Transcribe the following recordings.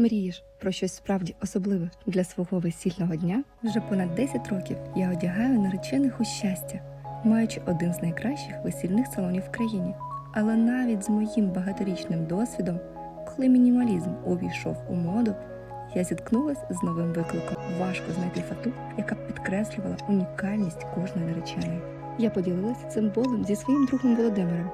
Мрієш про щось справді особливе для свого весільного дня? Вже понад 10 років я одягаю наречених у щастя, маючи один з найкращих весільних салонів в країні. Але навіть з моїм багаторічним досвідом, коли мінімалізм увійшов у моду, я зіткнулась з новим викликом. Важко знайти фату, яка б підкреслювала унікальність кожної нареченої. Я поділилася цим болем зі своїм другом Володимиром,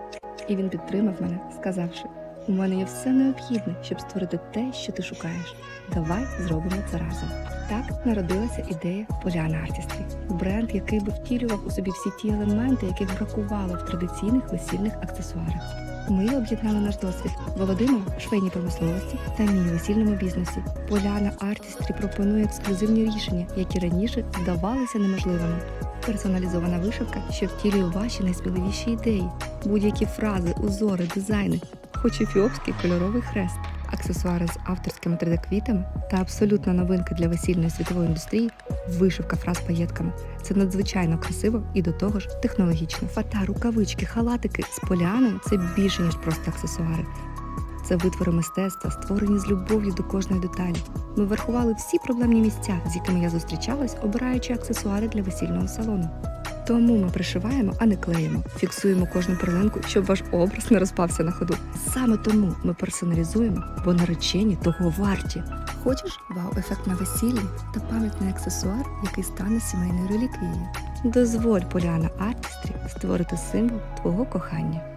і він підтримав мене, сказавши: у мене є все необхідне, щоб створити те, що ти шукаєш. Давай зробимо це разом. Так народилася ідея Поляна Артістрі, бренд, який би втілював у собі всі ті елементи, яких бракувало в традиційних весільних аксесуарах. Ми об'єднали наш досвід Володимир у швейній промисловості та мій весільному бізнесі. Поляна Артістрі пропонує ексклюзивні рішення, які раніше здавалися неможливими. Персоналізована вишивка, що втілює ваші найсміливіші ідеї, будь-які фрази, узори, дизайни, хоч ефіопський кольоровий хрест, аксесуари з авторськими 3D-квітами та абсолютна новинка для весільної світової індустрії вишивка фраз паєтками. Це надзвичайно красиво і до того ж технологічно. Фата, рукавички, халатики з поляною це більше ніж просто аксесуари. Це витвори мистецтва, створені з любов'ю до кожної деталі. Ми врахували всі проблемні місця, з якими я зустрічалась, обираючи аксесуари для весільного салону. Тому ми пришиваємо, а не клеїмо, фіксуємо кожну перлинку, щоб ваш образ не розпався на ходу. Саме тому ми персоналізуємо, бо наречені того варті. Хочеш вау-ефект на весіллі та пам'ятний аксесуар, який стане сімейною реліквією. Дозволь Поляна Артістрі створити символ твого кохання.